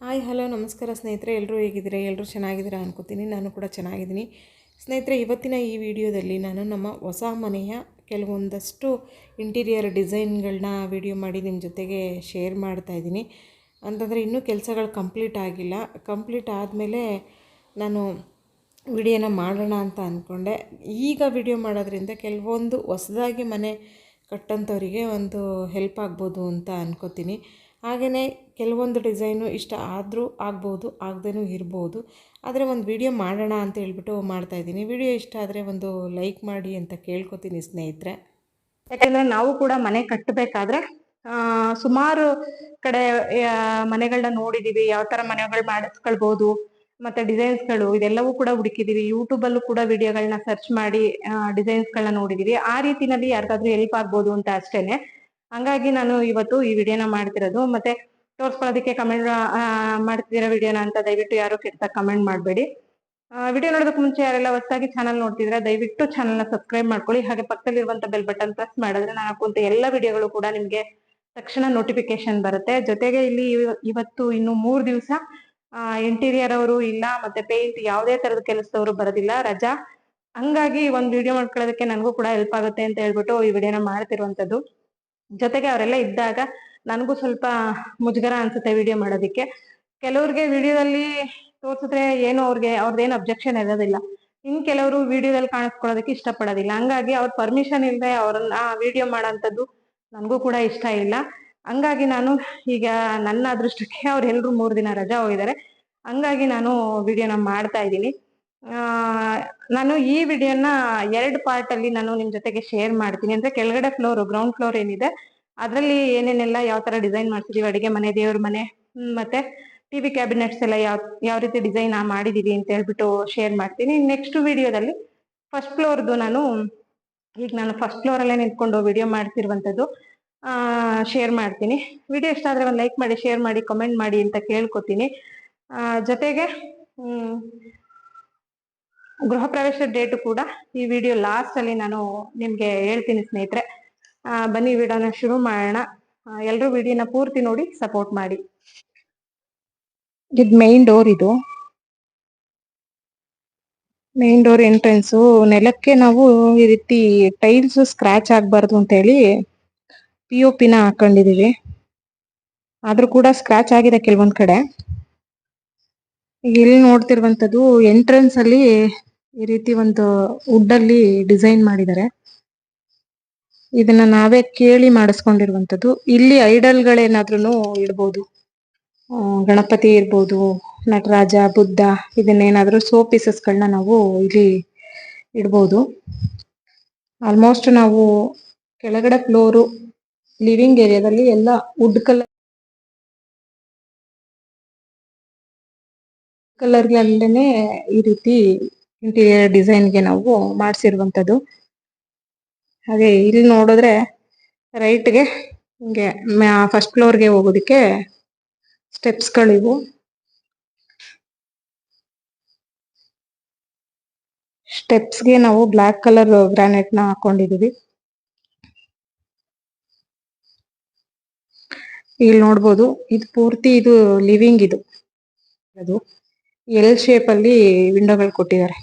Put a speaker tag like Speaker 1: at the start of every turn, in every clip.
Speaker 1: Hi, hello, ನಮಸ್ಕಾರ ಸ್ನೇಹಿತರೆ. ಎಲ್ಲರೂ ಹೇಗಿದ್ದೀರಾ? ಎಲ್ಲರೂ ಚೆನ್ನಾಗಿದ್ದೀರಾ ಅನ್ಕೋತೀನಿ. ನಾನು ಕೂಡ ಚೆನ್ನಾಗಿದ್ದೀನಿ. ಸ್ನೇಹಿತರೆ, ಇವತ್ತಿನ ಈ ವಿಡಿಯೋದಲ್ಲಿ ನಾನು ನಮ್ಮ ಹೊಸ ಮನೆಯ ಕೆಲವೊಂದಷ್ಟು ಇಂಟೀರಿಯರ್ ಡಿಸೈನ್ಗಳನ್ನ ವಿಡಿಯೋ ಮಾಡಿ ನಿಮ್ಮ ಜೊತೆಗೆ ಶೇರ್ ಮಾಡ್ತಾ ಇದ್ದೀನಿ. ಅಂತಂದರೆ, ಇನ್ನೂ ಕೆಲಸಗಳು ಕಂಪ್ಲೀಟ್ ಆಗಿಲ್ಲ. ಕಂಪ್ಲೀಟ್ ಆದಮೇಲೆ ನಾನು ವಿಡಿಯೋನ ಮಾಡೋಣ ಅಂತ ಅಂದ್ಕೊಂಡೆ ಈಗ ವಿಡಿಯೋ ಮಾಡೋದ್ರಿಂದ ಕೆಲವೊಂದು ಹೊಸದಾಗಿ ಮನೆ ಕಟ್ಟಂಥವರಿಗೆ ಒಂದು ಹೆಲ್ಪ್ ಆಗ್ಬೋದು ಅಂತ ಅನ್ಕೋತೀನಿ. ಹಾಗೆಯೇ ಕೆಲವೊಂದು ಡಿಸೈನು ಇಷ್ಟ ಆದರೂ ಆಗ್ಬೋದು, ಆಗದೇನೂ ಇರ್ಬೋದು. ಆದರೆ ಒಂದು ವಿಡಿಯೋ ಮಾಡೋಣ ಅಂತ ಹೇಳ್ಬಿಟ್ಟು ಮಾಡ್ತಾಯಿದ್ದೀನಿ ವಿಡಿಯೋ ಇಷ್ಟ ಆದರೆ ಒಂದು ಲೈಕ್ ಮಾಡಿ ಅಂತ ಕೇಳ್ಕೊತೀನಿ ಸ್ನೇಹಿತರೆ.
Speaker 2: ಯಾಕೆಂದರೆ ನಾವು ಕೂಡ ಮನೆ ಕಟ್ಟಬೇಕಾದ್ರೆ ಸುಮಾರು ಕಡೆ ಮನೆಗಳನ್ನ ನೋಡಿದ್ದೀವಿ ಯಾವ ಥರ ಮನೆಗಳು ಮಾಡಿಸ್ಕೊಳ್ಬೋದು, ಮತ್ತೆ ಡಿಸೈನ್ಸ್ಗಳು ಇದೆಲ್ಲವೂ ಕೂಡ ಹುಡುಕಿದೀವಿ. ಯೂಟ್ಯೂಬಲ್ಲೂ ಕೂಡ ವಿಡಿಯೋಗಳನ್ನ ಸರ್ಚ್ ಮಾಡಿ ಡಿಸೈನ್ಸ್ಗಳನ್ನ ನೋಡಿದ್ದೀವಿ ಆ ರೀತಿಯಲ್ಲಿ ಯಾರಿಗಾದ್ರೂ ಹೆಲ್ಪ್ ಆಗ್ಬೋದು ಅಂತ ಅಷ್ಟೇನೆ. ಹಂಗಾಗಿ ನಾನು ಇವತ್ತು ಈ ವಿಡಿಯೋನ ಮಾಡ್ತಿರೋದು. ಮತ್ತೆ ತೋರಿಸ್ಕೊಳ್ಳೋದಕ್ಕೆ ಕಮೆಂಟ್ ಮಾಡ್ತಿದ್ದೀರಾ ವಿಡಿಯೋನ ಅಂತ ದಯವಿಟ್ಟು ಯಾರು ಕೆಟ್ಟ ಕಮೆಂಟ್ ಮಾಡಬೇಡಿ. ವಿಡಿಯೋ ನೋಡೋದಕ್ಕೆ ಮುಂಚೆ ಯಾರೆಲ್ಲ ಹೊಸದಾಗಿ ಚಾನಲ್ ನೋಡ್ತಿದ್ರೆ ದಯವಿಟ್ಟು ಚಾನಲ್ನ ಸಬ್ಸ್ಕ್ರೈಬ್ ಮಾಡ್ಕೊಳ್ಳಿ. ಹಾಗೆ ಪಕ್ಕದಲ್ಲಿರುವಂಥ ಬೆಲ್ ಬಟನ್ ಪ್ರೆಸ್ ಮಾಡಿದ್ರೆ ನಾನು ಹಾಕುವಂತ ಎಲ್ಲ ವಿಡಿಯೋಗಳು ಕೂಡ ನಿಮಗೆ ತಕ್ಷಣ ನೋಟಿಫಿಕೇಶನ್ ಬರುತ್ತೆ. ಜೊತೆಗೆ ಇಲ್ಲಿ ಇವತ್ತು ಇನ್ನು ಮೂರು ದಿವಸ ಇಂಟೀರಿಯರ್ ಅವರು ಇಲ್ಲ, ಮತ್ತೆ ಪೇಂಟ್ ಯಾವುದೇ ತರದ ಕೆಲಸದವರು ಬರೋದಿಲ್ಲ. ರಜಾ. ಹಂಗಾಗಿ ಒಂದು ವಿಡಿಯೋ ಮಾಡ್ಕೊಳ್ಳೋದಕ್ಕೆ ನನಗೂ ಕೂಡ ಹೆಲ್ಪ್ ಆಗುತ್ತೆ ಅಂತ ಹೇಳ್ಬಿಟ್ಟು ಈ ವಿಡಿಯೋನ ಮಾಡ್ತಿರುವಂತದ್ದು. ಜೊತೆಗೆ ಅವರೆಲ್ಲ ಇದ್ದಾಗ ನನಗೂ ಸ್ವಲ್ಪ ಮುಜುಗರ ಅನ್ಸುತ್ತೆ ವಿಡಿಯೋ ಮಾಡೋದಿಕ್ಕೆ. ಕೆಲವ್ರಿಗೆ ವಿಡಿಯೋದಲ್ಲಿ ತೋರಿಸಿದ್ರೆ ಏನು ಅವ್ರಿಗೆ ಅವ್ರದ್ದೇನು ಅಬ್ಜೆಕ್ಷನ್ ಇರೋದಿಲ್ಲ. ಇನ್ ಕೆಲವರು ವಿಡಿಯೋದಲ್ಲಿ ಕಾಣಿಸ್ಕೊಳ್ಳೋದಕ್ಕೆ ಇಷ್ಟಪಡೋದಿಲ್ಲ. ಹಂಗಾಗಿ ಅವ್ರ ಪರ್ಮಿಷನ್ ಇಲ್ಲದೆ ಅವ್ರನ್ನ ವಿಡಿಯೋ ಮಾಡೋಂಥದ್ದು ನನಗೂ ಕೂಡ ಇಷ್ಟ ಇಲ್ಲ. ಹಂಗಾಗಿ ನಾನು ಈಗ ನನ್ನ ಅದೃಷ್ಟಕ್ಕೆ ಅವ್ರು ಎಲ್ಲರೂ ಮೂರು ದಿನ ರಜಾ ಹೋಗಿದ್ದಾರೆ. ಹಂಗಾಗಿ ನಾನು ವಿಡಿಯೋನ ಮಾಡ್ತಾ ಇದ್ದೀನಿ. ನಾನು ಈ ವಿಡಿಯೋನ ಎರಡು ಪಾರ್ಟ್ ಅಲ್ಲಿ ನಾನು ನಿಮ್ ಜೊತೆಗೆ ಶೇರ್ ಮಾಡ್ತೀನಿ. ಅಂದ್ರೆ ಕೆಳಗಡೆ ಫ್ಲೋರ್ ಗ್ರೌಂಡ್ ಫ್ಲೋರ್ ಏನಿದೆ, ಅದರಲ್ಲಿ ಏನೇನೆಲ್ಲ ಯಾವ ತರ ಡಿಸೈನ್ ಮಾಡ್ತಿದೀವಿ ಅಡಿಗೆ ಮನೆ, ದೇವ್ರ ಮನೆ ಮತ್ತೆ ಟಿವಿ ಕ್ಯಾಬಿನೆಟ್ಸ್ ಎಲ್ಲ ಯಾವ ಯಾವ ರೀತಿ ಡಿಸೈನ್ ಮಾಡಿದೀವಿ ಅಂತ ಹೇಳ್ಬಿಟ್ಟು ಶೇರ್ ಮಾಡ್ತೀನಿ. ನೆಕ್ಸ್ಟ್ ವಿಡಿಯೋದಲ್ಲಿ ಫಸ್ಟ್ ಫ್ಲೋರ್ದು ನಾನು, ಈಗ ನಾನು ಫಸ್ಟ್ ಫ್ಲೋರ್ ಅಲ್ಲೇ ನಿಂತ್ಕೊಂಡು ವಿಡಿಯೋ ಮಾಡ್ತಿರುವಂತದ್ದು ಶೇರ್ ಮಾಡ್ತೀನಿ. ವಿಡಿಯೋ ಇಷ್ಟ ಆದ್ರೆ ಒಂದು ಲೈಕ್ ಮಾಡಿ ಶೇರ್ ಮಾಡಿ ಕಮೆಂಟ್ ಮಾಡಿ ಅಂತ ಕೇಳ್ಕೊತೀನಿ. ಜೊತೆಗೆ ಗೃಹ ಪ್ರವೇಶ ಡೇಟ್ ಕೂಡ ಈ ವಿಡಿಯೋ ಲಾಸ್ಟ್ ಅಲ್ಲಿ ನಾನು ನಿಮ್ಗೆ ಹೇಳ್ತೀನಿ ಸ್ನೇಹಿತರೆ. ಬನ್ನಿ ವಿಡಿಯೋನ ಶುರು ಮಾಡೋಣ. ಎಲ್ಲರೂ ವಿಡಿಯೋನ ಪೂರ್ತಿ ನೋಡಿ ಸಪೋರ್ಟ್ ಮಾಡಿ. ಇದು ಮೈನ್ ಡೋರ್ ಇದು. ಮೈನ್ ಡೋರ್ ಎಂಟ್ರೆನ್ಸ್ ನೆಲಕ್ಕೆ ನಾವು ಈ ರೀತಿ ಟೈಲ್ಸ್ ಸ್ಕ್ರಾಚ್ ಆಗ್ಬಾರ್ದು ಅಂತ ಹೇಳಿ ಪಿ ಒ ಪಿನ ಹಾಕೊಂಡಿದೀವಿ. ಆದ್ರೂ ಕೂಡ ಸ್ಕ್ರಾಚ್ ಆಗಿದೆ ಕೆಲವೊಂದ್ ಕಡೆ. ಇಲ್ಲಿ ನೋಡ್ತಿರುವಂತದ್ದು ಎಂಟ್ರೆನ್ಸ್ ಅಲ್ಲಿ ಈ ರೀತಿ ಒಂದು ವುಡ್ ಅಲ್ಲಿ ಡಿಸೈನ್ ಮಾಡಿದ್ದಾರೆ. ಇದನ್ನ ನಾವೇ ಕೇಳಿ ಮಾಡಿಸ್ಕೊಂಡಿರುವಂತದ್ದು ಇಲ್ಲಿ ಐಡಲ್ ಗಳೇನಾದ್ರೂ ಇಡ್ಬೋದು ಗಣಪತಿ ಇರ್ಬೋದು, ನಟರಾಜ, ಬುದ್ಧ, ಇದನ್ನೇನಾದ್ರೂ ಸೋ ಪೀಸಸ್ ಗಳನ್ನ ನಾವು ಇಲ್ಲಿ ಇಡ್ಬೋದು. ಆಲ್ಮೋಸ್ಟ್ ನಾವು ಕೆಳಗಡೆ ಫ್ಲೋರು, ಲಿವಿಂಗ್ ಏರಿಯಾದಲ್ಲಿ ಎಲ್ಲ ವುಡ್ ಕಲರ್ ಕಲರ್ ಅಲ್ಲೇನೆ ಈ ರೀತಿ ಇಂಟೀರಿಯರ್ ಡಿಸೈನ್ಗೆ ನಾವು ಮಾಡಿಸಿರುವಂತದ್ದು ಹಾಗೆ ಇಲ್ಲಿ ನೋಡಿದ್ರೆ ರೈಟ್ಗೆ ಹಿಂಗೆ ಫಸ್ಟ್ ಫ್ಲೋರ್ ಫ್ಲೋರ್ಗೆ ಹೋಗೋದಕ್ಕೆ ಸ್ಟೆಪ್ಸ್ಗೆ ನಾವು ಬ್ಲಾಕ್ ಕಲರ್ ಗ್ರಾನೈಟ್ನ ಹಾಕೊಂಡಿದೀವಿ ಇಲ್ಲಿ ನೋಡ್ಬೋದು, ಇದು ಪೂರ್ತಿ ಇದು ಲಿವಿಂಗ್ ಇದು. ಅದು ಎಲ್ ಶೇಪ್ ಅಲ್ಲಿ ವಿಂಡೋಗಳು ಕೊಟ್ಟಿದ್ದಾರೆ.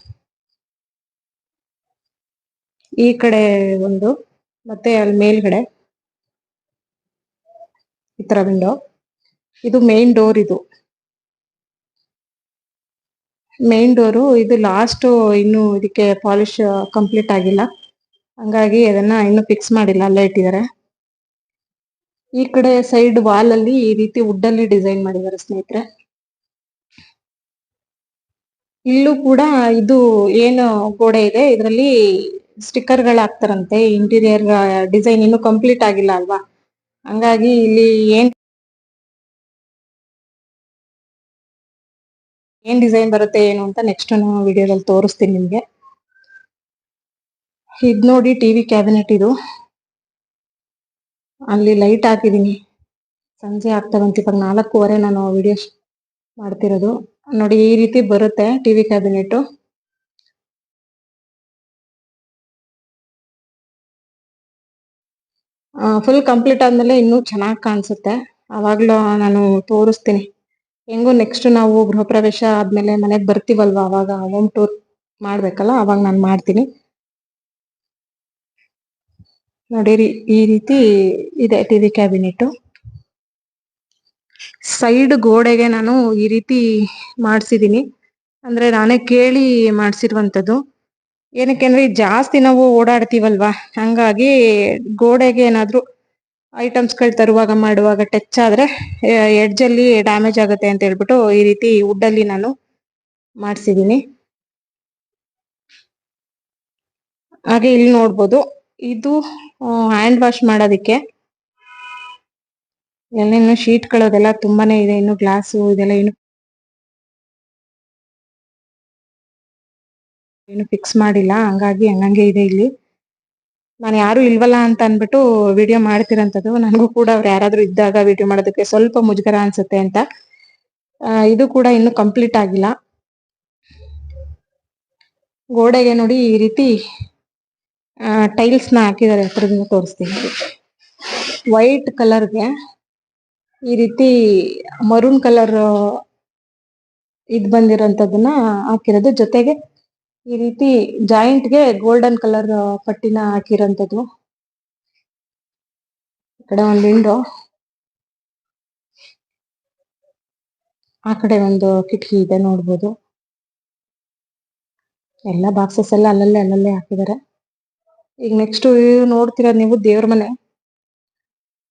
Speaker 2: ಈ ಕಡೆ ಒಂದು, ಮತ್ತೆ ಅಲ್ಲಿ ಮೇಲ್ಗಡೆ. ಈ ತರ ವಿಂಡೋ ಇದು ಮೇನ್ ಡೋರ್ ಇದು. ಮೇನ್ ಡೋರು ಇದು ಲಾಸ್ಟ್ ಇನ್ನು ಇದಕ್ಕೆ ಪಾಲಿಶ್ ಕಂಪ್ಲೀಟ್ ಆಗಿಲ್ಲ. ಹಂಗಾಗಿ ಅದನ್ನ ಇನ್ನು ಫಿಕ್ಸ್ ಮಾಡಿಲ್ಲ, ಅಲ್ಲೇ ಇಟ್ಟಿದ್ದಾರೆ. ಈ ಕಡೆ ಸೈಡ್ ವಾಲ್ ಅಲ್ಲಿ ಈ ರೀತಿ ವುಡ್ ಅಲ್ಲಿ ಡಿಸೈನ್ ಮಾಡಿದ್ದಾರೆ ಸ್ನೇಹಿತರೆ. ಇಲ್ಲೂ ಕೂಡ ಇದು ಏನು ಗೋಡೆ ಇದೆ, ಇದರಲ್ಲಿ ಸ್ಟಿಕ್ಕರ್ಗಳು ಹಾಕ್ತಾರಂತೆ ಇಂಟೀರಿಯರ್ ಡಿಸೈನ್ ಇನ್ನು ಕಂಪ್ಲೀಟ್ ಆಗಿಲ್ಲ ಅಲ್ವಾ? ಹಂಗಾಗಿ ಇಲ್ಲಿ ಏನ್ ಏನ್ ಡಿಸೈನ್ ಬರುತ್ತೆ ಏನು ಅಂತ ನೆಕ್ಸ್ಟ್ ನಾನು ವಿಡಿಯೋದಲ್ಲಿ ತೋರಿಸ್ತೀನಿ ನಿಮ್ಗೆ. ಇದ್ ನೋಡಿ ಟಿವಿ ಕ್ಯಾಬಿನೆಟ್ ಇದು. ಅಲ್ಲಿ ಲೈಟ್ ಹಾಕಿದೀನಿ. ಸಂಜೆ ಆಗ್ತಾ ಇವಾಗ ನಾಲ್ಕೂವರೆ ನಾನು ವಿಡಿಯೋ ಮಾಡ್ತಿರೋದು. ನೋಡಿ ಈ ರೀತಿ ಬರುತ್ತೆ ಟಿವಿ ಕ್ಯಾಬಿನೆಟ್ ಫುಲ್ ಕಂಪ್ಲೀಟ್ ಆದ್ಮೇಲೆ ಇನ್ನೂ ಚೆನ್ನಾಗಿ ಕಾಣಿಸುತ್ತೆ. ಅವಾಗ್ಲೂ ನಾನು ತೋರಿಸ್ತೀನಿ. ಹೆಂಗೋ ನೆಕ್ಸ್ಟ್ ನಾವು ಗೃಹ ಪ್ರವೇಶ ಆದ್ಮೇಲೆ ಮನೆಗೆ ಬರ್ತೀವಲ್ವಾ ಅವಾಗ ಹೋಮ್ ಟೂರ್ ಮಾಡ್ಬೇಕಲ್ಲ, ಅವಾಗ ನಾನು ಮಾಡ್ತೀನಿ. ನೋಡಿರಿ, ಈ ರೀತಿ ಇದೆ ಟಿವಿ ಕ್ಯಾಬಿನೆಟ್ ಸೈಡ್ ಗೋಡೆಗೆ ನಾನು ಈ ರೀತಿ ಮಾಡ್ಸಿದೀನಿ ಅಂದ್ರೆ ನಾನೇ ಕೇಳಿ ಮಾಡ್ಸಿರುವಂತದ್ದು. ಏನಕ್ಕೆ ಅಂದ್ರೆ ಜಾಸ್ತಿ ನಾವು ಓಡಾಡ್ತೀವಲ್ವಾ? ಹಂಗಾಗಿ ಗೋಡೆಗೆ ಏನಾದ್ರು ಐಟಮ್ಸ್ಗಳು ತರುವಾಗ ಮಾಡುವಾಗ ಟಚ್ ಆದ್ರೆ ಎಡ್ಜ್ ಅಲ್ಲಿ ಡ್ಯಾಮೇಜ್ ಆಗುತ್ತೆ ಅಂತ ಹೇಳ್ಬಿಟ್ಟು ಈ ರೀತಿ ವುಡ್ ಅಲ್ಲಿ ನಾನು ಮಾಡ್ಸಿದೀನಿ ಹಾಗೆ ಇಲ್ಲಿ ನೋಡ್ಬೋದು, ಇದು ಹ್ಯಾಂಡ್ ವಾಶ್ ಮಾಡೋದಿಕ್ಕೆ. ಎಲ್ಲ ಇನ್ನು ಶೀಟ್ಗಳದೆಲ್ಲ ತುಂಬಾನೇ ಇದೆ, ಇನ್ನು ಗ್ಲಾಸು ಇದೆಲ್ಲ ಇನ್ನು ಏನು ಫಿಕ್ಸ್ ಮಾಡಿಲ್ಲ. ಹಂಗಾಗಿ ಹಂಗಂಗೆ ಇದೆ ಇಲ್ಲಿ. ನಾನು ಯಾರು ಇಲ್ವಲ್ಲ ಅಂತ ಅನ್ಬಿಟ್ಟು ವಿಡಿಯೋ ಮಾಡ್ತಿರಂತದ್ದು ನನಗೂ ಕೂಡ ಅವ್ರು ಯಾರಾದ್ರೂ ಇದ್ದಾಗ ವಿಡಿಯೋ ಮಾಡೋದಕ್ಕೆ ಸ್ವಲ್ಪ ಮುಜುಗರ ಅನ್ಸುತ್ತೆ ಅಂತ. ಇದು ಕೂಡ ಇನ್ನು ಕಂಪ್ಲೀಟ್ ಆಗಿಲ್ಲ. ಗೋಡೆಗೆ ನೋಡಿ ಈ ರೀತಿ ಟೈಲ್ಸ್ನ ಹಾಕಿದ್ದಾರೆ. ಹತ್ರದಿಂದ ತೋರಿಸ್ತೀನಿ. ವೈಟ್ ಕಲರ್ಗೆ ಈ ರೀತಿ ಮರೂನ್ ಕಲರ್ ಇದ್ ಬಂದಿರೋಂಥದ್ದನ್ನ ಹಾಕಿರೋದು. ಜೊತೆಗೆ ಈ ರೀತಿ ಜಾಯಿಂಟ್ಗೆ ಗೋಲ್ಡನ್ ಕಲರ್ ಪಟ್ಟಿನ ಹಾಕಿರೋಂಥದ್ದು. ಈ ಕಡೆ ಒಂದು ವಿಂಡೋ ಆ ಕಡೆ ಒಂದು ಕಿಟಕಿ ಇದೆ ನೋಡ್ಬೋದು. ಎಲ್ಲ ಬಾಕ್ಸಸ್ ಎಲ್ಲ ಅಲ್ಲಲ್ಲೇ ಅಲ್ಲಲ್ಲೇ ಹಾಕಿದ್ದಾರೆ. ಈಗ ನೆಕ್ಸ್ಟ್ ನೋಡ್ತೀರ ನೀವು ದೇವ್ರ ಮನೆ?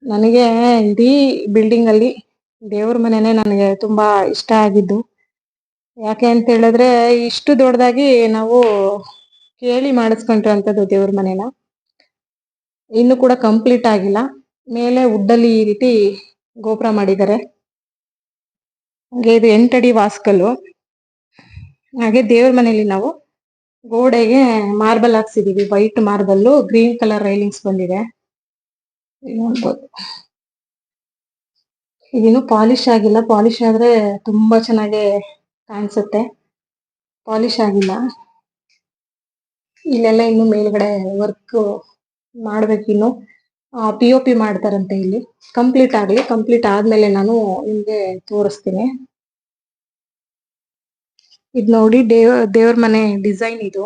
Speaker 2: ನನಗೆ ಇಡೀ ಬಿಲ್ಡಿಂಗ್ ಅಲ್ಲಿ ದೇವ್ರ ಮನೆನೇ ನನಗೆ ತುಂಬಾ ಇಷ್ಟ ಆಗಿದ್ದು. ಯಾಕೆ ಅಂತ ಹೇಳಿದ್ರೆ ಇಷ್ಟು ದೊಡ್ಡದಾಗಿ ನಾವು ಕೇಳಿ ಮಾಡಿಸ್ಕೊಂಡಿರೋಂಥದ್ದು ದೇವ್ರ ಮನೇನ. ಇನ್ನು ಕೂಡ ಕಂಪ್ಲೀಟ್ ಆಗಿಲ್ಲ. ಮೇಲೆ ಉಡ್ಡಲ್ಲಿ ಈ ರೀತಿ ಗೋಪುರ ಮಾಡಿದ್ದಾರೆ. ಹಾಗೆ ಇದು ಎಂಟಡಿ ವಾಸ್ಕಲ್ಲು. ಹಾಗೆ ದೇವ್ರ ಮನೆಯಲ್ಲಿ ನಾವು ಗೋಡೆಗೆ marble ಹಾಕ್ಸಿದೀವಿ. White marble green colour railings ಬಂದಿದೆ. ನೋಡ್ಬೋದು. ಇದೇನು ಪಾಲಿಶ್ ಆಗಿಲ್ಲ. ಪಾಲಿಶ್ ಆದ್ರೆ ತುಂಬಾ ಚೆನ್ನಾಗಿ ಕಾಣಿಸುತ್ತೆ. ಪಾಲಿಶ್ ಆಗಿಲ್ಲ. ಇಲ್ಲೆಲ್ಲ ಇನ್ನು ಮೇಲ್ಗಡೆ ವರ್ಕ್ ಮಾಡ್ಬೇಕಿನ್ನು ಪಿ ಒ ಪಿ ಮಾಡ್ತಾರಂತೆ ಇಲ್ಲಿ. ಕಂಪ್ಲೀಟ್ ಆಗಲಿ ಕಂಪ್ಲೀಟ್ ಆದ್ಮೇಲೆ ನಾನು ನಿಮ್ಗೆ ತೋರಿಸ್ತೀನಿ. ಇದು ನೋಡಿ ದೇವ್, ದೇವ್ರ ಮನೆ ಡಿಸೈನ್ ಇದು.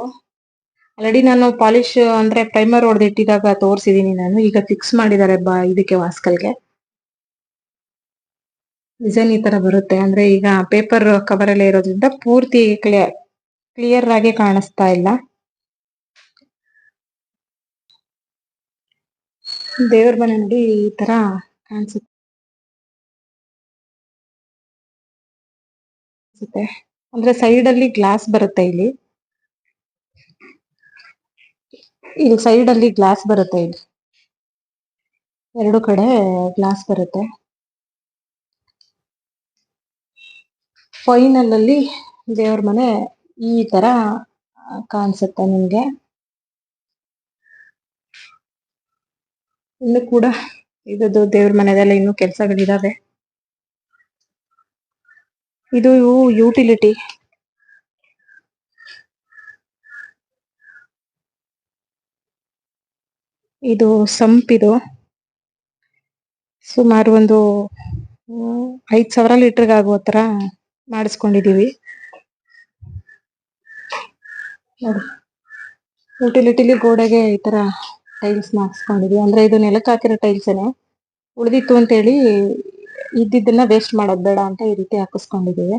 Speaker 2: ಆಲ್ರೆಡಿ ನಾನು ಪಾಲಿಶ್ ಅಂದ್ರೆ ಪ್ರೈಮರ್ ಹೊಡೆದಿಟ್ಟಿದಾಗ ತೋರಿಸಿದೀನಿ ನಾನು. ಈಗ ಫಿಕ್ಸ್ ಮಾಡಿದ್ದಾರೆ ಬಾ, ಇದಕ್ಕೆ ವಾಸ್ಕಲ್ಗೆ. ಡಿಸೈನ್ ಈ ತರ ಬರುತ್ತೆ. ಅಂದ್ರೆ ಈಗ ಪೇಪರ್ ಕವರ್ ಅಲ್ಲೇ ಇರೋದ್ರಿಂದ ಪೂರ್ತಿ ಕ್ಲಿಯರ್ ಕ್ಲಿಯರ್ ಆಗಿ ಕಾಣಿಸ್ತಾ ಇಲ್ಲ. ದೇವ್ರ ಮನೆ ನೋಡಿ ಈ ತರ ಕಾಣಿಸುತ್ತೆ. ಅಂದ್ರೆ ಸೈಡ್ ಅಲ್ಲಿ ಗ್ಲಾಸ್ ಬರುತ್ತೆ ಇಲ್ಲಿ. ಇಲ್ಲಿ ಸೈಡ್ ಅಲ್ಲಿ ಗ್ಲಾಸ್ ಬರುತ್ತೆ ಇಲ್ಲಿ. ಎರಡು ಕಡೆ ಗ್ಲಾಸ್ ಬರುತ್ತೆ. ಫೈನಲ್ ಅಲ್ಲಿ ದೇವ್ರ ಮನೆ ಈ ತರ ಕಾಣಿಸುತ್ತೆ ನಿಮ್ಗೆ. ಇನ್ನು ಕೂಡ ಇದದು ದೇವ್ರ ಮನೆದೆಲ್ಲ ಇನ್ನು ಕೆಲಸಗಳಿದಾವೆ. ಇದು ಯುಟಿಲಿಟಿ ಇದು ಸಂಪ್ ಇದು. ಸುಮಾರು ಒಂದು ಐದ್ ಸಾವಿರ ಲೀಟರ್ಗಾಗುವ ತರ ಮಾಡಿಸ್ಕೊಂಡಿದೀವಿ ನೋಡಿ. ಯುಟಿಲಿಟಿಲಿ ಗೋಡೆಗೆ ಈ ತರ ಟೈಲ್ಸ್ ಹಾಕ್ಸ್ಕೊಂಡಿದೀವಿ ಅಂದ್ರೆ ಇದು ನೆಲಕ್ಕೆ ಹಾಕಿರೋ ಟೈಲ್ಸೇನೆ ಉಳಿದಿತ್ತು ಅಂತೇಳಿ ಇದ್ದಿದ್ದನ್ನ ವೇಸ್ಟ್ ಮಾಡೋದ್ ಬೇಡ ಅಂತ ಈ ರೀತಿ ಹಾಕಿಸ್ಕೊಂಡಿದೀವಿ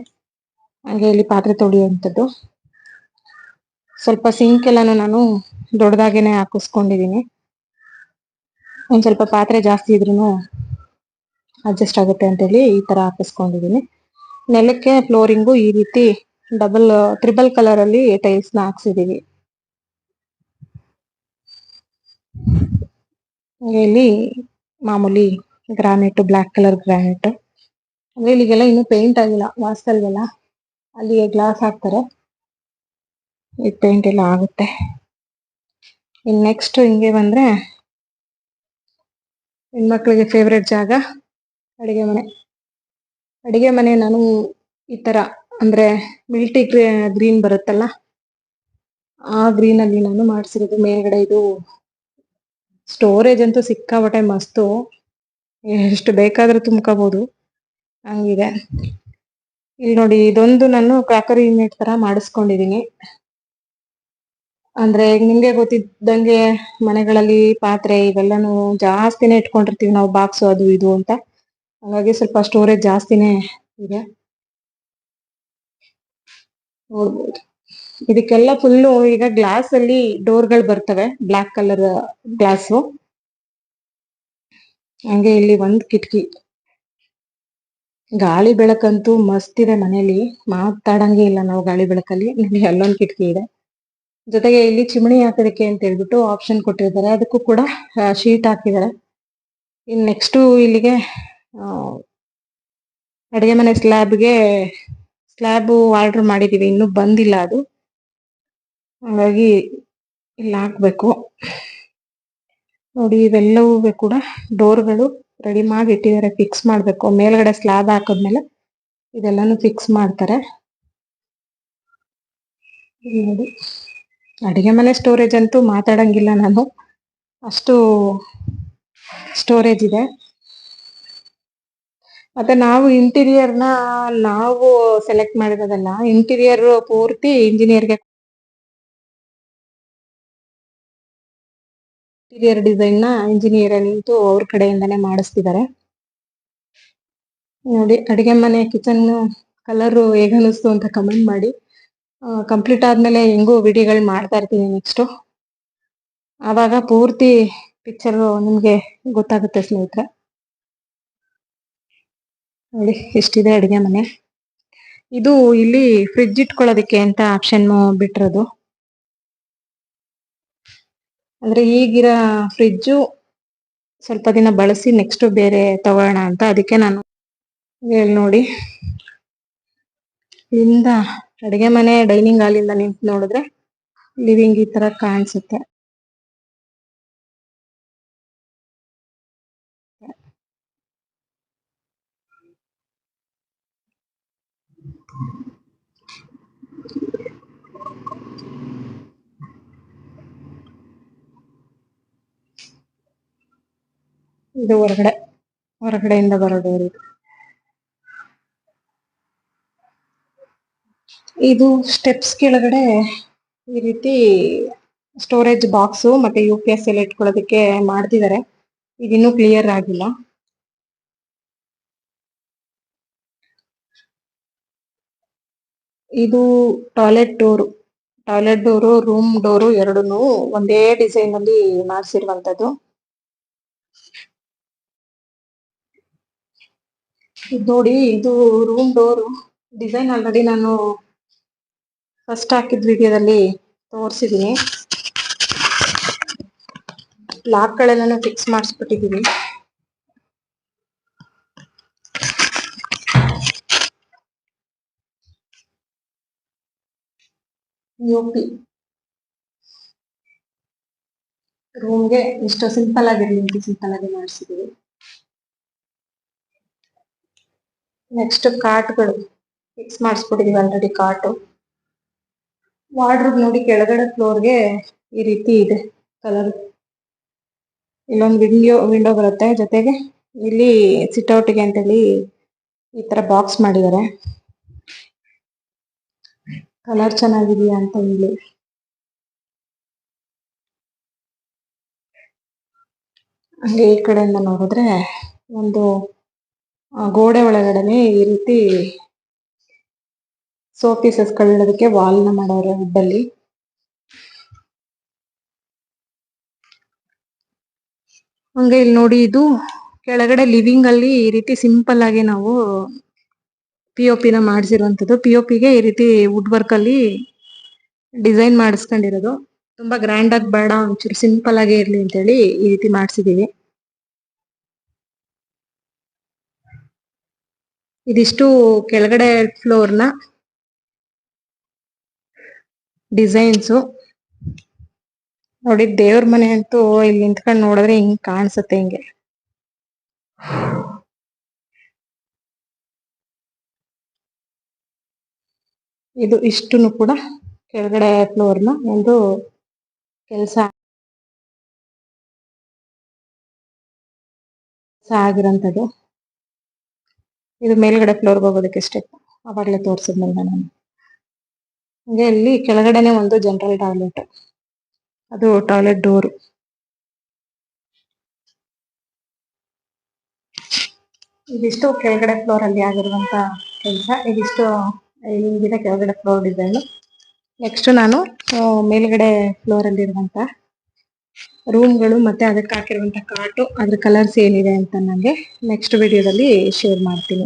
Speaker 2: ಹಾಗೆ ಇಲ್ಲಿ ಪಾತ್ರೆ ತೊಳೆಯುವಂಥದ್ದು. ಸ್ವಲ್ಪ ಸಿಂಕ್ ಎಲ್ಲಾನು ನಾನು ದೊಡ್ಡದಾಗೇನೆ ಹಾಕಿಸ್ಕೊಂಡಿದೀನಿ ಒಂದ್ ಸ್ವಲ್ಪ ಪಾತ್ರೆ ಜಾಸ್ತಿ ಇದ್ರುನು ಅಡ್ಜಸ್ಟ್ ಆಗುತ್ತೆ ಅಂತೇಳಿ ಈ ತರ ಹಾಕಿಸ್ಕೊಂಡಿದೀನಿ ನೆಲಕ್ಕೆ ಫ್ಲೋರಿಂಗು ಈ ರೀತಿ ಡಬಲ್, ತ್ರಿಬಲ್ ಕಲರ್ ಅಲ್ಲಿ ಟೈಲ್ಸ್ನ ಹಾಕ್ಸಿದೀವಿ. ಇಲ್ಲಿ ಮಾಮೂಲಿ ಗ್ರಾನೈಟ್, ಬ್ಲಾಕ್ ಕಲರ್ ಗ್ರಾನೈಟ್. ಅಂದ್ರೆ ಇಲ್ಲಿಗೆಲ್ಲ ಇನ್ನು ಪೇಂಟ್ ಆಗಿಲ್ಲ, ವಾಸ್ತಲ್ಗೆಲ್ಲ. ಅಲ್ಲಿಗೆ ಗ್ಲಾಸ್ ಹಾಕ್ತಾರೆ. ಈಗ ಪೇಂಟ್ ಎಲ್ಲ ಆಗುತ್ತೆ. ಇನ್ ನೆಕ್ಸ್ಟ್ ಹಿಂಗೆ ಬಂದ್ರೆ ಹೆಣ್ಮಕ್ಳಿಗೆ ಫೇವ್ರೆಟ್ ಜಾಗ ಅಡಿಗೆ ಮನೆ. ಅಡಿಗೆ ಮನೆ ನಾನು ಈ ತರ, ಅಂದ್ರೆ ಮಿಲ್ಟಿ ಗ್ರೀನ್ ಬರುತ್ತಲ್ಲ, ಆ ಗ್ರೀನ್ ಅಲ್ಲಿ ನಾನು ಮಾಡಿಸಿರೋದು. ಮೇಲ್ಗಡೆ ಇದು ಸ್ಟೋರೇಜ್ ಅಂತೂ ಸಿಕ್ಕಾಪಟ್ಟೆ ಮಸ್ತು. ಎಷ್ಟು ಬೇಕಾದ್ರೂ ತುಂಬ್ಕೋಬಹುದು ಹಂಗಿದೆ. ಇಲ್ಲಿ ನೋಡಿ, ಇದೊಂದು ನಾನು ಕ್ರಾಕರಿ ಯೂನಿಟ್ ತರ ಮಾಡಿಸ್ಕೊಂಡಿದೀನಿ. ಅಂದ್ರೆ ನಿಮ್ಗೆ ಗೊತ್ತಿದ್ದಂಗೆ ಮನೆಗಳಲ್ಲಿ ಪಾತ್ರೆ ಇವೆಲ್ಲಾನು ಜಾಸ್ತಿನೇ ಇಟ್ಕೊಂಡಿರ್ತೀವಿ ನಾವು ಬಾಕ್ಸ್ ಅದು ಇದು ಅಂತ. ಹಾಗಾಗಿ ಸ್ವಲ್ಪ ಸ್ಟೋರೇಜ್ ಜಾಸ್ತಿನೇ ಇದೆ. ನೋಡ್ಬೋದು. ಇದಕ್ಕೆಲ್ಲ ಫುಲ್ಲು ಈಗ ಗ್ಲಾಸ್ ಅಲ್ಲಿ ಡೋರ್ಗಳು ಬರ್ತವೆ ಬ್ಲಾಕ್ ಕಲರ್ ಗ್ಲಾಸು ಹಂಗೆ ಇಲ್ಲಿ ಒಂದ್ ಕಿಟಕಿ. ಗಾಳಿ ಬೆಳಕಂತೂ ಮಸ್ತ್ ಇದೆ ಮನೇಲಿ ಮಾತಾಡಂಗೆ ಇಲ್ಲ ನಾವು ಗಾಳಿ ಬೆಳಕಲ್ಲಿ. ಇಲ್ಲಿ ಅಲ್ಲೊಂದು ಕಿಟಕಿ ಇದೆ. ಜೊತೆಗೆ ಇಲ್ಲಿ ಚಿಮಣಿ ಹಾಕೋದಕ್ಕೆ ಅಂತ ಹೇಳ್ಬಿಟ್ಟು ಆಪ್ಷನ್ ಕೊಟ್ಟಿರ್ತಾರೆ. ಅದಕ್ಕೂ ಕೂಡ ಶೀಟ್ ಹಾಕಿದ್ದಾರೆ. ಇನ್ ನೆಕ್ಸ್ಟ್ ಇಲ್ಲಿಗೆ ಅಡಿಗೆ ಮನೆ ಸ್ಲ್ಯಾಬ್ಗೆ ಸ್ಲ್ಯಾಬು ಆರ್ಡರ್ ಮಾಡಿದೀವಿ. ಇನ್ನೂ ಬಂದಿಲ್ಲ ಅದು. ಹಾಗಾಗಿ ಇಲ್ಲಿ ಹಾಕ್ಬೇಕು. ನೋಡಿ, ಇವೆಲ್ಲವೂ ಕೂಡ ಡೋರ್ಗಳು ರೆಡಿ ಮಾಡಿ ಇಟ್ಟಿದ್ದಾರೆ. ಫಿಕ್ಸ್ ಮಾಡ್ಬೇಕು. ಮೇಲ್ಗಡೆ ಸ್ಲ್ಯಾಬ್ ಹಾಕಿದ್ಮೇಲೆ ಇದೆಲ್ಲಾನು ಫಿಕ್ಸ್ ಮಾಡ್ತಾರೆ. ನೋಡಿ. ಅಡಿಗೆ ಮನೆ ಸ್ಟೋರೇಜ್ ಅಂತೂ ಮಾತಾಡಂಗಿಲ್ಲ ನಾನು. ಅಷ್ಟು ಸ್ಟೋರೇಜ್ ಇದೆ. ಮತ್ತೆ ನಾವು ಇಂಟೀರಿಯರ್ನ ನಾವು ಸೆಲೆಕ್ಟ್ ಮಾಡಿರೋದಲ್ಲ ಇಂಟೀರಿಯರ್ ಪೂರ್ತಿ ಇಂಜಿನಿಯರ್ಗೆ ಇಂಟೀರಿಯರ್ ಡಿಸೈನ್ನ ಇಂಜಿನಿಯರ್ ನಿಂತು ಅವ್ರ ಕಡೆಯಿಂದಾನೇ ಮಾಡಿಸ್ತಿದ್ದಾರೆ ನೋಡಿ ಅಡಿಗೆ ಮನೆ ಕಿಚನ್ ಕಲರ್ ಹೇಗ ಅನಿಸ್ತು ಅಂತ ಕಮೆಂಟ್ ಮಾಡಿ. ಕಂಪ್ಲೀಟ್ ಆದ್ಮೇಲೆ ಹೆಂಗು ವಿಡಿಯೋಗಳು ಮಾಡ್ತಾ ಇರ್ತೀನಿ ನೆಕ್ಸ್ಟ್ ಆವಾಗ ಪೂರ್ತಿ ಪಿಕ್ಚರ್ ನಿಮ್ಗೆ ಗೊತ್ತಾಗುತ್ತೆ ಸ್ನೇಹಿತರೆ. ನೋಡಿ ಎಷ್ಟಿದೆ ಅಡಿಗೆ ಮನೆ. ಇದು ಇಲ್ಲಿ ಫ್ರಿಡ್ಜ್ ಇಟ್ಕೊಳ್ಳೋದಕ್ಕೆ ಅಂತ ಆಪ್ಷನ್ ಬಿಟ್ಟಿರೋದು. ಅಂದ್ರೆ ಈಗಿರೋ ಫ್ರಿಡ್ಜು ಸ್ವಲ್ಪ ದಿನ ಬಳಸಿ ನೆಕ್ಸ್ಟ್ ಬೇರೆ ತಗೋಣ ಅಂತ ಅದಕ್ಕೆ ನಾನು ಹೇಳಿ ನೋಡಿ. ಇಲ್ಲಿಂದ ಅಡಿಗೆ ಮನೆ ಡೈನಿಂಗ್ ಹಾಲಿಂದ ನಿಂತು ನೋಡಿದ್ರೆ ಲಿವಿಂಗ್ ಈ ತರ ಕಾಣಿಸುತ್ತೆ. ಇದು ಹೊರಗಡೆ, ಹೊರಗಡೆಯಿಂದ ಬರೋ ಡೋರ್ ಇದು ಸ್ಟೆಪ್ಸ್ ಕೆಳಗಡೆ ಈ ರೀತಿ ಸ್ಟೋರೇಜ್ ಬಾಕ್ಸು ಮತ್ತೆ ಯು ಪಿ ಎಸ್ ಎಲ್ಲ ಇಟ್ಕೊಳ್ಳೋದಕ್ಕೆ ಮಾಡ್ತಿದ್ದಾರೆ. ಇದಿನ್ನೂ ಕ್ಲಿಯರ್ ಆಗಿಲ್ಲ. ಇದು toilet door toilet door room door ಎರಡೂ ಒಂದೇ ಡಿಸೈನ್ ಅಲ್ಲಿ ಮಾಡಿಸಿರುವಂತದ್ದು ಇದು ನೋಡಿ, ಇದು ರೂಮ್ ಡೋರು ಡಿಸೈನ್ ಆಲ್ರೆಡಿ ನಾನು ಫಸ್ಟ್ ಹಾಕಿದ ವಿಡಿಯೋದಲ್ಲಿ ತೋರಿಸಿದೀನಿ. ಲಾಕ್ಗಳೆಲ್ಲ ಫಿಕ್ಸ್ ಮಾಡಿಸ್ಬಿಟ್ಟಿದೀವಿ ಪಿ ರೂಮ್ಗೆ ಇಷ್ಟು ಸಿಂಪಲ್ ಆಗಿರ್ಲಿ ಸಿಂಪಲ್ ಆಗಿ ಮಾಡಿಸಿದೀವಿ. ನೆಕ್ಸ್ಟ್ ಕಾಟ್ಗಳು ಫಿಕ್ಸ್ ಮಾಡಿಸ್ಬಿಟ್ಟಿದೀವಿ ಆಲ್ರೆಡಿ ಕಾಟು ವಾರ್ಡ್ರೋಬ್ ನೋಡಿ ಕೆಳಗಡೆ ಫ್ಲೋರ್ಗೆ ಈ ರೀತಿ ಇದೆ ಕಲರ್ ಇಲ್ಲೊಂದು ವಿಂಡೋ ವಿಂಡೋ ಬರುತ್ತೆ. ಜೊತೆಗೆ ಇಲ್ಲಿ ಸಿಟ್ಔಟ್ಗೆ ಅಂತೇಳಿ ಈ ತರ ಬಾಕ್ಸ್ ಮಾಡಿದ್ದಾರೆ ಕಲರ್ ಚೆನ್ನಾಗಿದೆಯಾ ಅಂತ ಹೇಳಿ. ಹಂಗೆ ಈ ಕಡೆಯಿಂದ ನೋಡಿದ್ರೆ ಒಂದು ಗೋಡೆ ಒಳಗಡೆನೆ ಈ ರೀತಿ ಸೋ ಪೀಸಸ್ ಗಳಿಡೋದಕ್ಕೆ ವಾಲ್ನ ಮಾಡವ್ರೆ ವುಡ್ ಅಲ್ಲಿ ಹಂಗೆ ಇಲ್ಲಿ ನೋಡಿ ಇದು ಕೆಳಗಡೆ ಲಿವಿಂಗ್ ಅಲ್ಲಿ ಈ ರೀತಿ ಸಿಂಪಲ್ ಆಗಿ ನಾವು ಪಿ ಒ ಪಿನ ಮಾಡಿಸಿರುವಂತದ್ದು ಪಿ ಒ ಪಿಗೆ ಈ ರೀತಿ ವುಡ್ ವರ್ಕ್ ಅಲ್ಲಿ ಡಿಸೈನ್ ಮಾಡಿಸ್ಕೊಂಡಿರೋದು. ತುಂಬಾ ಗ್ರ್ಯಾಂಡ್ ಆಗಿ ಬೇಡ, ಒಂಚೂರು ಸಿಂಪಲ್ ಆಗಿ ಇರ್ಲಿ ಅಂತೇಳಿ ಈ ರೀತಿ ಮಾಡಿಸಿದೀವಿ. ಇದಿಷ್ಟು ಕೆಳಗಡೆ ಫ್ಲೋರ್ನ ಡಿಸೈನ್ಸ್ ನೋಡಿ, ದೇವ್ರ ಮನೆ ಅಂತೂ ಇಲ್ಲಿ ನಿಂತ್ಕೊಂಡು ನೋಡಿದ್ರೆ ಹಿಂಗ್ ಕಾಣಿಸುತ್ತೆ ಹಿಂಗೆ. ಇದು ಇಷ್ಟುನು ಕೂಡ ಕೆಳಗಡೆ ಫ್ಲೋರ್ನ ಒಂದು ಕೆಲಸ ಆಗಿರೋಂಥದ್ದು. ಇದು ಮೇಲ್ಗಡೆ ಫ್ಲೋರ್ಗೆ ಹೋಗೋದಕ್ಕೆ ಸ್ಟೆಪ್ ಅವಾಗಲೇ ತೋರಿಸಿದ್ಮೇಲೆ ನಾನು. ಹಂಗೆ ಇಲ್ಲಿ ಕೆಳಗಡೆನೆ ಒಂದು ಜನರಲ್ ಟಾಯ್ಲೆಟ್ ಅದು ಟಾಯ್ಲೆಟ್ ಡೋರ್ ಇದಿಷ್ಟು ಕೆಳಗಡೆ ಫ್ಲೋರ್ ಅಲ್ಲಿ ಆಗಿರುವಂತ ಕೆಲಸ. ಇದಿಷ್ಟು ಹಿಂದಿನ ಕೆಳಗಡೆ ಫ್ಲೋರ್ ಡಿಸೈನ್ ನೆಕ್ಸ್ಟ್ ನಾನು ಮೇಲ್ಗಡೆ ಫ್ಲೋರ್ ಅಲ್ಲಿ ಇರುವಂತ ರೂಮ್ಗಳು ಮತ್ತೆ ಅದಕ್ಕೆ ಹಾಕಿರುವಂತ ಕಾಟು ಅದ್ರ ಕಲರ್ಸ್ ಏನಿದೆ ಅಂತ ನನಗೆ ನೆಕ್ಸ್ಟ್ ವಿಡಿಯೋದಲ್ಲಿ ಶೇರ್ ಮಾಡ್ತೀನಿ.